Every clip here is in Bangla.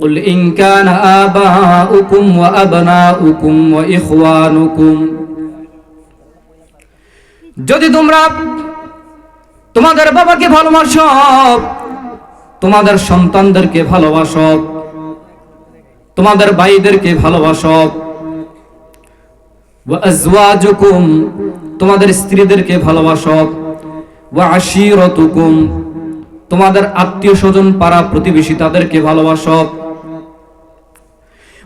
قل إن كان آباؤكم وأبناؤكم وإخوانكم যদি তোমরা তোমাদের বাবাকে ভালোবাসো তোমাদের সন্তানদেরকে ভালোবাসো তোমাদের ভাইদেরকে ভালোবাসো ওয়া আজওয়াজুকুম তোমাদের স্ত্রীদেরকে ভালোবাসো ওয়া আশিরতুকুম তোমাদের আত্মীয় স্বজন পাড়া প্রতিবেশী তাদেরকে ভালোবাসো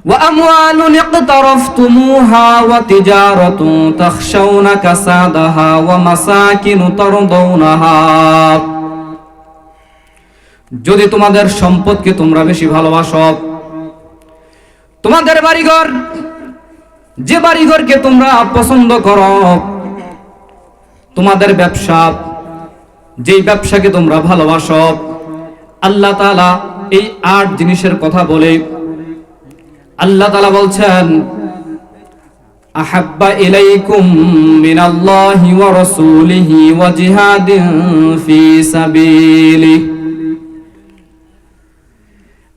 وأموال اقترفتموها وتجارة تخشون كسادها ومساكن ترضونها যদি তোমাদের সম্পদকে তোমরা বেশি ভালোবাসো তোমাদের বাড়িঘর যে বাড়িঘরকে তোমরা পছন্দ করো তোমাদের ব্যবসা যেই ব্যবসাকে তোমরা ভালোবাসো আল্লাহ তাআলা এই আট জিনিসের কথা বলে আল্লাহ তালা বলছেন, আহাব্বা ইলাইকুম ওয়া রাসূলিহি ওয়া জিহাদিন সাবিলি।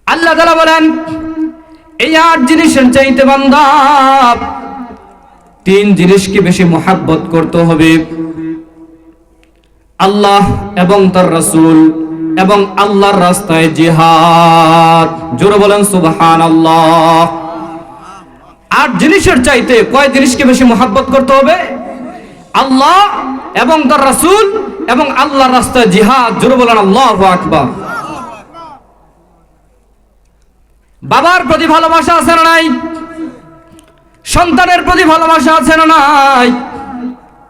আল্লাহ তাআলা বলেন, এই আট জিনিসের চাইতে বান্দা, তিন জিনিসকে বেশি মোহাব্বত করতে হবে। আল্লাহ এবং তার রাসূল এবং আল্লাহর রাস্তায় জিহাদ। জোরে বলেন সুবহান আল্লাহ আট জিনিসের চাইতে কয় জিনিসকে বেশি মোহাব্বত করতে হবে? আল্লাহ এবং তার রাসূল এবং আল্লাহর রাস্তায় জিহাদ। জোরে বলেন, আল্লাহু আকবার। বাবার প্রতি ভালোবাসা আছে না নাই? সন্তানের প্রতি ভালোবাসা আছে না নাই?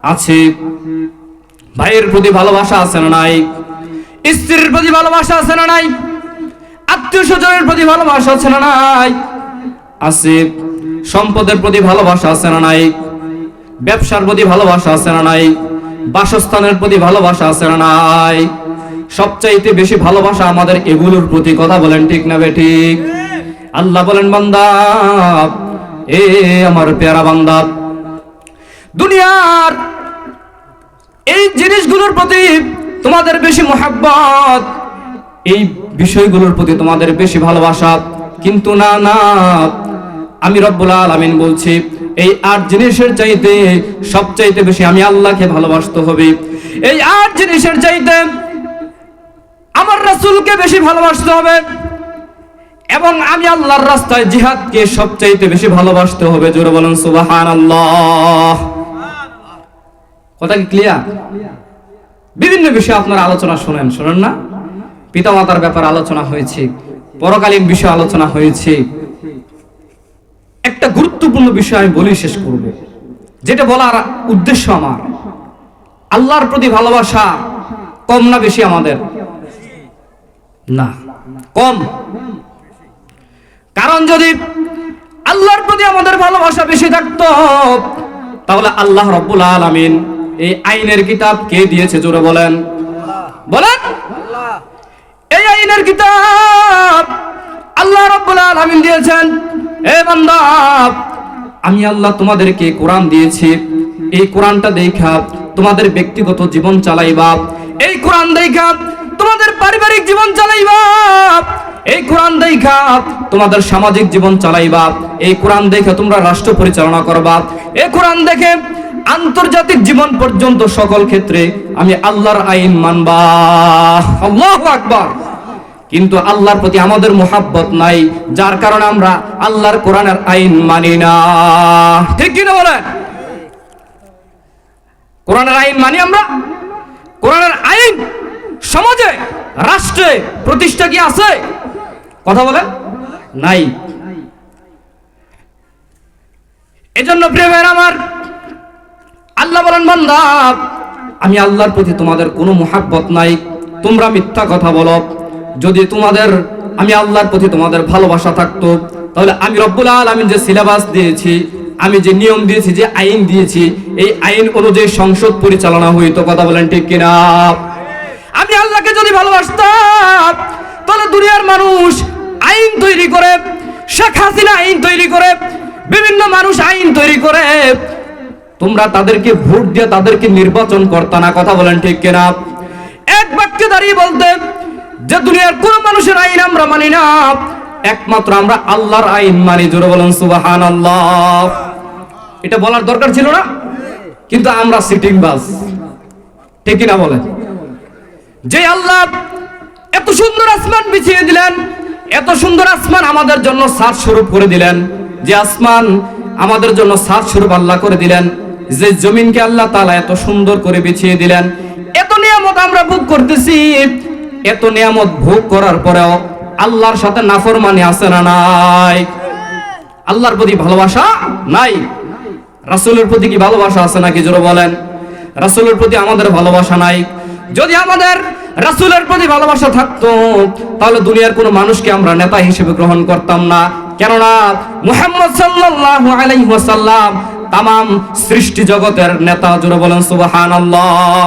আছে। ভাইয়ের প্রতি ভালোবাসা আছে না নাই? স্ত্রীর প্রতি ভালোবাসা আছে না নাই? আত্মীয় স্বজনের প্রতি ভালোবাসা আছে না নাই? আছে সম্পদের প্রতি ভালোবাসা আছে না নাই? ব্যবসার প্রতি ভালোবাসা আছে না নাই? বাসস্থানের প্রতি ভালোবাসা আছে না নাই? সবচাইতে বেশি ভালোবাসা আমাদের এগুলোর প্রতি, কথা বলেন ঠিক না বে ঠিক? আল্লাহ বলেন, বান্দা, এ আমার পেয়ারা বান্দা, দুনিয়ার এই জিনিসগুলোর প্রতি তোমাদের বেশি মোহাব্বত। এই বিষয়গুলোর প্রতি তোমাদের বেশি ভালোবাসা। কিন্তু না না, আমি রব্বুল আলামিন বলছি, এই আট জিনিসের চাইতে সবচাইতে বেশি আমি আল্লাহকে ভালোবাসতে হবে। এই আট জিনিসের চাইতে আমার রাসূলকে বেশি ভালোবাসতে হবে। এবং আমি আল্লাহর রাস্তায় জিহাদকে সবচাইতে বেশি ভালোবাসতে হবে। জোরে বলেন, সুবহানাল্লাহ। কথা কি ক্লিয়ার বিভিন্ন বিষয়ে আপনারা আলোচনা শোনেন শোনেন না? পিতামাতার ব্যাপারে আলোচনা হয়েছে, পরকালীন বিষয়ে আলোচনা হয়েছে। একটা গুরুত্বপূর্ণ বিষয় আমি বলি শেষ করব। যেটা বলার উদ্দেশ্য আমার। আল্লাহর প্রতি ভালোবাসা কম না বেশি আমাদের? না, কম। কারণ যদি আল্লাহর প্রতি আমাদের ভালোবাসা বেশি থাকতো, তাহলে আল্লাহ রব্বুল আলামিন এই আইনের কিতাব কে দিয়েছে? জোরে বলেন। বলেন। এই আইনের কিতাব আল্লাহ রব্বুল আলামিন দিয়েছেন। এ বান্দা, আমি আল্লাহ তোমাদেরকে কোরআন দিয়েছি। এই কোরআনটা দেখা তোমাদের ব্যক্তিগত জীবন চালাইবা। এই কোরআন দেখা তোমাদের পারিবারিক জীবন চালাইবা। এই কোরআন দেখা তোমাদের সামাজিক জীবন চালাইবা। এই কোরআন দেখে তোমরা রাষ্ট্র পরিচালনা করবা। এই কোরআন দেখে আন্তর্জাতিক জীবন পর্যন্ত সকল ক্ষেত্রে আমি আল্লাহর আইন মানবা। কিন্তু আল্লাহর প্রতি আমাদের মোহাব্বত নাই, যার কারণে আমরা আল্লাহর কোরআনের আইন মানি না। ঠিক কিনা বলেন? কোরআনের আইন মানি আমরা? কোরআনের আইন সমাজে, রাষ্ট্রে প্রতিষ্ঠা কি আছে? কথা বলেন? নাই। এজন্য প্রেমের আমার আল্লাহ বলেন, বান্দা, আমি আল্লাহর প্রতি তোমাদের কোনো মোহাব্বত নাই। তোমরা মিথ্যা কথা বলো। যদি তোমাদের, আমি আল্লাহর প্রতি তোমাদের ভালোবাসা থাকতো, তাহলে আমি রব্বুল আলামিন যে সিলেবাস দিয়েছি, আমি যে নিয়ম দিয়েছি, যে আইন দিয়েছি, এই আইন অনুযায়ী সংসদ পরিচালনা হইতো। কথা বলেন ঠিক কিনা? আমি আল্লাহকে যদি ভালোবাসতাম, তাহলে দুনিয়ার মানুষ আইন তৈরি করে, শেখ হাসিনা আইন তৈরি করে, বিভিন্ন মানুষ আইন তৈরি করে তোমরা তাদেরকে ভোট দিয়ে তাদেরকে নির্বাচন করতা না, কথা বলেন ঠিক কিনা? এক বাক্যে দাঁড়িয়ে বলতে, যে দুনিয়ার কোন মানুষের আইন আমরা মানি না, একমাত্র আমরা আল্লাহর আইন মানি। জোরে বলেন সুবাহান আল্লাহ এটা বলার দরকার ছিল না? কিন্তু আমরা সিটিং বাস। ঠিক না বলেন? যে আল্লাহ এত সুন্দর আসমান বিছিয়ে দিলেন, এত সুন্দর আসমান আমাদের জন্য সাত স্বরূপ করে দিলেন। যে আসমান আমাদের জন্য সাত স্বরূপ আল্লাহ করে দিলেন। যে জমিনকে আল্লাহ তালা এত সুন্দর করে বিছিয়ে দিলেন, এত নিয়ামত আমরা ভোগ করতেছি, এত নিয়ামত ভোগ করার পরেও আল্লাহর সাথে নাফরমানি আছে না নাই? আল্লাহর প্রতি ভালোবাসা নাই? রাসূলের প্রতি কি ভালোবাসা আছে নাকি জোরে বলেন? রাসূলের প্রতি আমাদের ভালোবাসা নাই? যদি আমাদের রাসূলের প্রতি ভালোবাসা থাকতো, তাহলে দুনিয়ার কোনো মানুষকে আমরা নেতা হিসেবে গ্রহণ করতাম না। কেননা মুহাম্মদ আলাইহি ওয়াসাল্লাম তামাম সৃষ্টি জগতের নেতা জোরে বলেন, সুবহানাল্লাহ।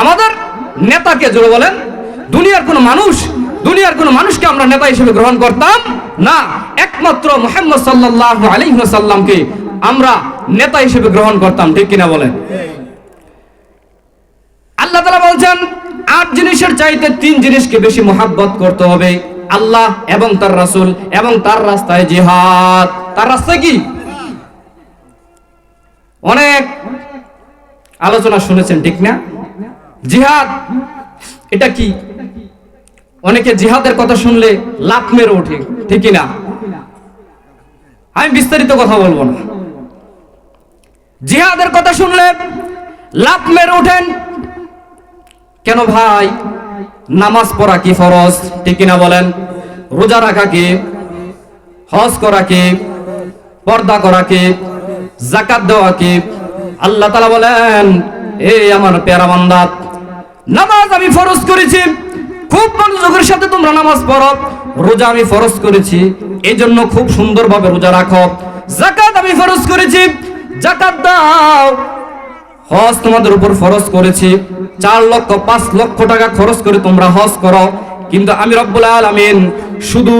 আমাদের নেতাকে জোরে বলেন, দুনিয়ার কোনো মানুষ, দুনিয়ার কোনো মানুষকে আমরা নেতা হিসেবে গ্রহণ করতাম না। একমাত্র মুহাম্মদ সাল্লাল্লাহু আলাইহি ওয়াসাল্লামকে আমরা নেতা হিসেবে গ্রহণ করতাম, ঠিক কিনা বলেন? আল্লাহ তালা বলছেন, আট জিনিসের চাইতে তিন জিনিসকে বেশি মোহাব্বত করতে হবে। আল্লাহ এবং তার রাসূল এবং তার রাস্তায় জিহাদ। তার রাস্তায় কি? অনেক আলোচনা শুনেছেন, ঠিক না? জিহাদ, এটা কি? অনেকে জিহাদের কথা শুনলে লাভ মেরে ওঠে, ঠিকই না? আমি বিস্তারিত কথা বলব না। জিহাদের কথা শুনলে লাভ মেরে ওঠেন। কেন ভাই? নামাজ পড়া কি ফরজ, ঠিক না বলেন? রোজা রাখা কি? হজ করা কি? পর্দা করা কি? জাকাত দেওয়া কি? আল্লাহ তালা বলেন এই আমার পেয়ারা বান্দাত নামাজ আমি ফরজ করেছি। খুব মনোযোগের সাথে তোমরা নামাজ পড়ো। রোজা আমি ফরজ করেছি। এই জন্য খুব সুন্দরভাবে রোজা রাখো। জাকাত আমি ফরজ করেছি। জাকাত দাও। হজ তোমাদের উপর ফরজ করেছি। চার লক্ষ, পাঁচ লক্ষ টাকা খরচ করে তোমরা হজ করো। কিন্তু আমি রব্বুল আলামিন শুধু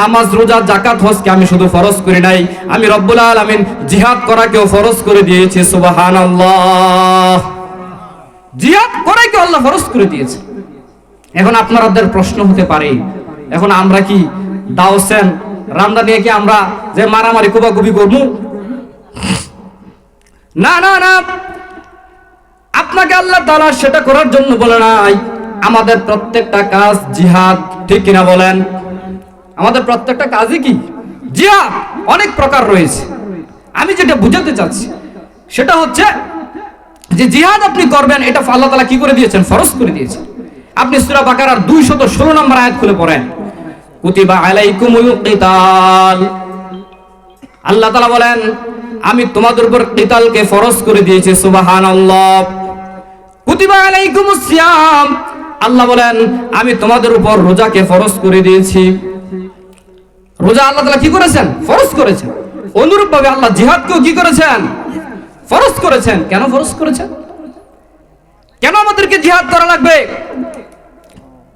নামাজ, রোজা জাকাত হজকে আমি শুধু ফরজ করি নাই। আমি রব্বুল আলামিন জিহাদ করাকেও ফরজ করে দিয়েছি, সুবহানাল্লাহ। জিহাদ করাকে আল্লাহ ফরজ করে দিয়েছে। এখন আপনাদের প্রশ্ন হতে পারে, এখন আমরা কি দাওসেন রামদা নিয়ে কি আমরা যে মারামারি কুবাকুবি করব? না না না। আপনাকে আল্লাহ তাআলা সেটা করার জন্য বলে নাই। আমাদের প্রত্যেকটা কাজ জিহাদ, ঠিক কিনা বলেন? আমাদের প্রত্যেকটা কাজই কি? জিহাদ অনেক প্রকার রয়েছে। আমি যেটা বুঝাতে চাচ্ছি, সেটা হচ্ছে যে জিহাদ আপনি করবেন, এটা আল্লাহ তালা কি করে দিয়েছেন? ফরজ করে দিয়েছেন। আপনি সূরা বাকারার 216 নম্বর আয়াত খুলে পড়েন। কুতিবা আলাইকুমুল কিতাল আল্লাহ তাআলা বলেন, আমি তোমাদের উপর কিতালকে ফরজ করে দিয়েছি, সুবহানাল্লাহ। কুতিবা আলাইকুমুস সিয়াম আল্লাহ বলেন, আমি তোমাদের উপর রোজাকে ফরজ করে দিয়েছি। রোজা আল্লাহ তাআলা কি করেছেন? ফরজ করেছেন। অনুরূপভাবে আল্লাহ জিহাদকেও কি করেছেন? ফরজ করেছেন। কেন ফরজ করেছেন? কেন আমাদেরকে জিহাদ করা লাগবে?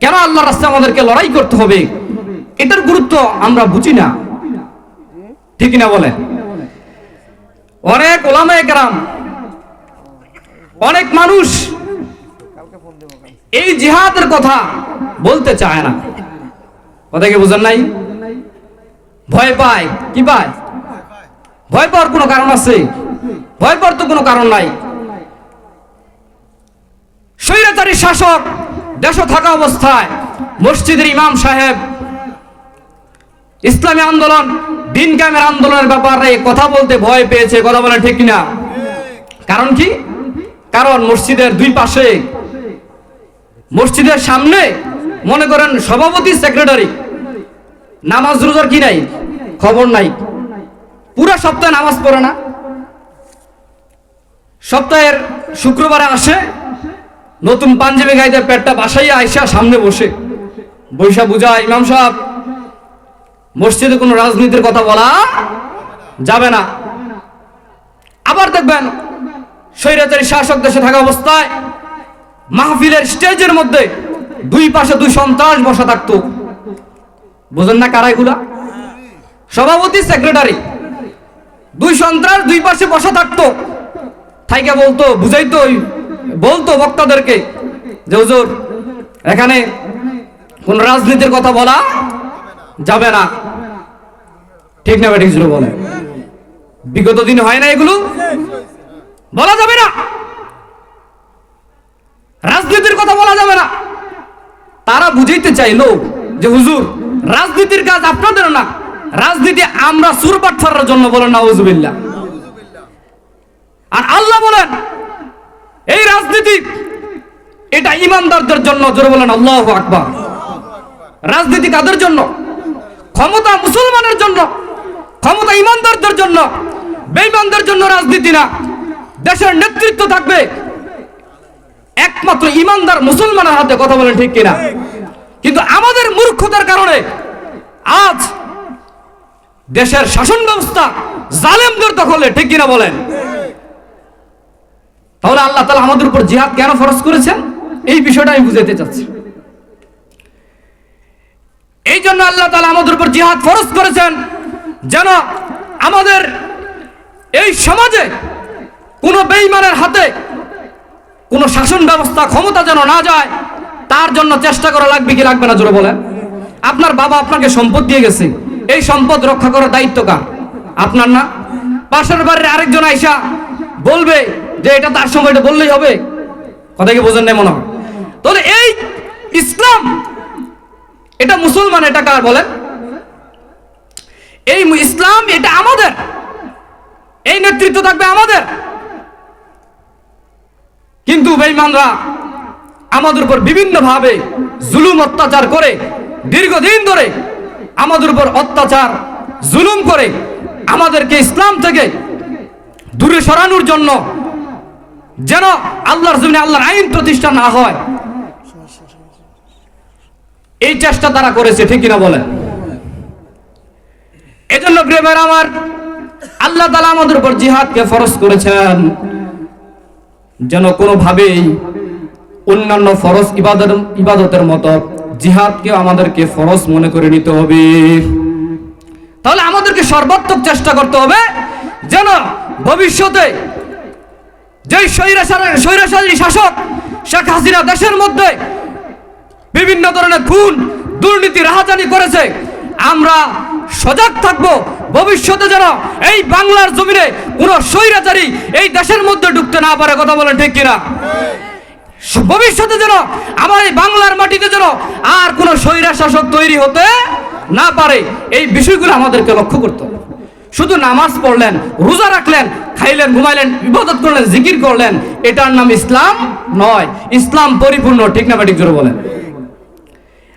কেন আল্লাহ রাস্তায় আমাদেরকে লড়াই করতে হবে? এটার গুরুত্ব আমরা বুঝি না। ঠিক না বলে? অনেক ওলামায়ে কেরাম অনেক মানুষ এই জিহাদের কথা বলতে চায় না। কথা কি বুঝেন নাই? ভয় পায়। কি পায়? ভয় পাওয়ার কোনো কারণ আছে? ভয় পাওয়ার তো কোনো কারণ নাই। স্বৈরাচারী শাসক দেশ থাকা অবস্থায় মসজিদের ইমাম সাহেব, ইসলামী আন্দোলন, দিন কামের আন্দোলনের ব্যাপারে কথা বলতে ভয় পেয়েছে, কথা বলে ঠিক না কারণ কি? কারণ মসজিদের দুই পাশে, মসজিদের সামনে মনে করেন সভাপতি, সেক্রেটারি। নামাজ রোজার কি নাই? খবর নাই। পুরো সপ্তাহে নামাজ পড়ে না। সপ্তাহের শুক্রবারে আসে, নতুন পাঞ্জাবি গাইতে পেটটা বাসাইয়া আইসা সামনে বসে। বৈশা বুঝা ইমাম সাহেব, মসজিদে কোনো রাজনীতির কথা বলা যাবে না। আবার দেখবেন, স্বৈরাচারী শাসক দেশে থাকা অবস্থায় মাহফিলের স্টেজের মধ্যে দুই পাশে দুই সন্ত্রাস বসা থাকতো। বোঝেন না কারা এগুলা? সভাপতি সেক্রেটারি দুই সন্ত্রাস দুই পাশে বসা থাকতো। থাইকা বলতো, বুঝাইতো বলতো বক্তাদেরকে যে, হুজুর, এখানে কোন রাজনীতির কথা বলা যাবে না। ঠিক না ব্যাটিক জুড়ে বলে। বিগত দিন হয় না এগুলো? বলা যাবে না। রাজনীতির কথা বলা যাবে না। তারা বুঝাইতে চাইলো যে, হুজুর, রাজনীতির কাজ আপনাদের না। রাজনীতি আমরা সুরবাটফারের জন্য বলেন না হুজুবিল্লাহ আর আল্লাহ বলেন, এই রাজনীতি, এটা ইমানদারদের জন্য, জোরে বলেন, আল্লাহ আকবার। রাজনীতি কাদের জন্য? ক্ষমতা মুসলমানের জন্য, ক্ষমতা ইমানদারদের জন্য, বেঈমানদের জন্য রাজনীতি না। দেশের নেতৃত্ব থাকবে একমাত্র ইমানদার মুসলমানের হাতে, কথা বলেন ঠিক কিনা? কিন্তু আমাদের মূর্খতার কারণে আজ দেশের শাসন ব্যবস্থা জালেমদের দখলে, ঠিক কিনা বলেন? তাহলে আল্লাহ তালা আমাদের উপর জিহাদ কেন ফরজ করেছেন? এই বিষয়টা আমি বুঝাতে চাচ্ছি। এই জন্য আল্লাহ তালা আমাদের উপর জিহাদ ফরজ করেছেন যেন আমাদের এই সমাজে কোনো বেইমানের হাতে কোনো শাসন ব্যবস্থা ক্ষমতা যেন না যায়, তার জন্য চেষ্টা করা লাগবে কি লাগবে না জোরে বলেন? আপনার বাবা আপনাকে সম্পদ দিয়ে গেছে। এই সম্পদ রক্ষা করার দায়িত্ব কার? আপনার না? পাশের বাড়ির আরেকজন আইসা বলবে যে এটা তার সময়, এটা বললেই হবে। কথা কি বোঝেন না মনে হয়। তাহলে এই ইসলাম, এটা মুসলমান, এটা কার বলেন? এই ইসলাম, এটা আমাদের। এই নেতৃত্ব থাকবে আমাদের। কিন্তু বেঈমানরা আমাদের উপর বিভিন্ন ভাবে জুলুম, অত্যাচার করে দীর্ঘদিন ধরে আমাদের উপর অত্যাচার, জুলুম করে আমাদেরকে ইসলাম থেকে দূরে সরানোর জন্য যেন আল্লাহর জমিনে আল্লাহর আইন প্রতিষ্ঠা না হয়। এই চেষ্টা তারা করেছে, ঠিক কিনা বলেন? এজন্য প্রেমের আমার, আল্লাহ তালা আমাদের উপর জিহাদকে ফরজ করেছেন। যেন কোনোভাবেই অন্যান্য ফরজ ইবাদত ইবাদতের মতো জিহাদকে আমাদেরকে ফরজ মনে করে নিতে হবে। তাহলে আমাদেরকে সর্বাত্মক চেষ্টা করতে হবে যেন ভবিষ্যতে যেই স্বৈরাচারী শাসক শেখ হাসিনা দেশের মধ্যে বিভিন্ন ধরনের খুন, দুর্নীতি, রাহাজানি করেছে, আমরা সজাগ থাকব। ভবিষ্যতে যেন এই বাংলার জমিনে কোনো স্বৈরাচারী এই দেশের মধ্যে ঢুকতে না পারে, কথা বলেন ঠিক কিনা? ভবিষ্যতে যেন আমার এই বাংলার মাটিতে যেন আর কোনো স্বৈরা শাসক তৈরি হতে না পারে, এই বিষয়গুলো আমাদেরকে লক্ষ্য করতে হবে। শুধু নামাজ পড়লেন, রোজা রাখলেন, খাইলেন, ঘুমাইলেন, ইবাদত করলেন, জিকির করলেন, এটার নাম ইসলাম নয়। ইসলাম পরিপূর্ণ, ঠিক না ঠিক জোরে বলেন?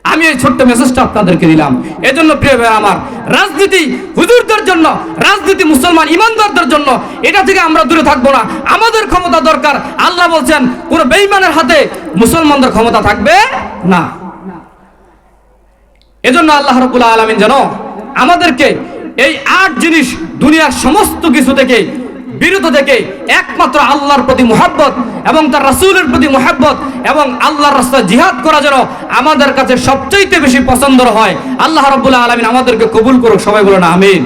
আমি এই ছোট্ট মেসেজটা আপনাদেরকে দিলাম। এজন্য প্রিয় ভাই আমার, রাজনীতি হুজুরদের জন্য, রাজনীতি মুসলমান ইমানদারদের জন্য, এটা থেকে আমরা দূরে থাকব না। আমাদের ক্ষমতা দরকার বলছেন, কোন বেঈমানের হাতে মুসলমানদের ক্ষমতা থাকবে না। এজন্য আল্লাহ রবুল্লাহ আলমিন যেন আমাদেরকে এই আট জিনিস দুনিয়ার সমস্ত কিছু থেকে বিরত থেকে একমাত্র আল্লাহর প্রতি মোহাব্বত এবং তার রাসূলের প্রতি মোহাব্বত এবং আল্লাহর রাস্তায় জিহাদ করা যেন আমাদের কাছে সবচাইতে বেশি পছন্দ হয়। আল্লাহ রাব্বুল আলামিন আমাদেরকে কবুল করুক, সবাই বলুন, আমিন।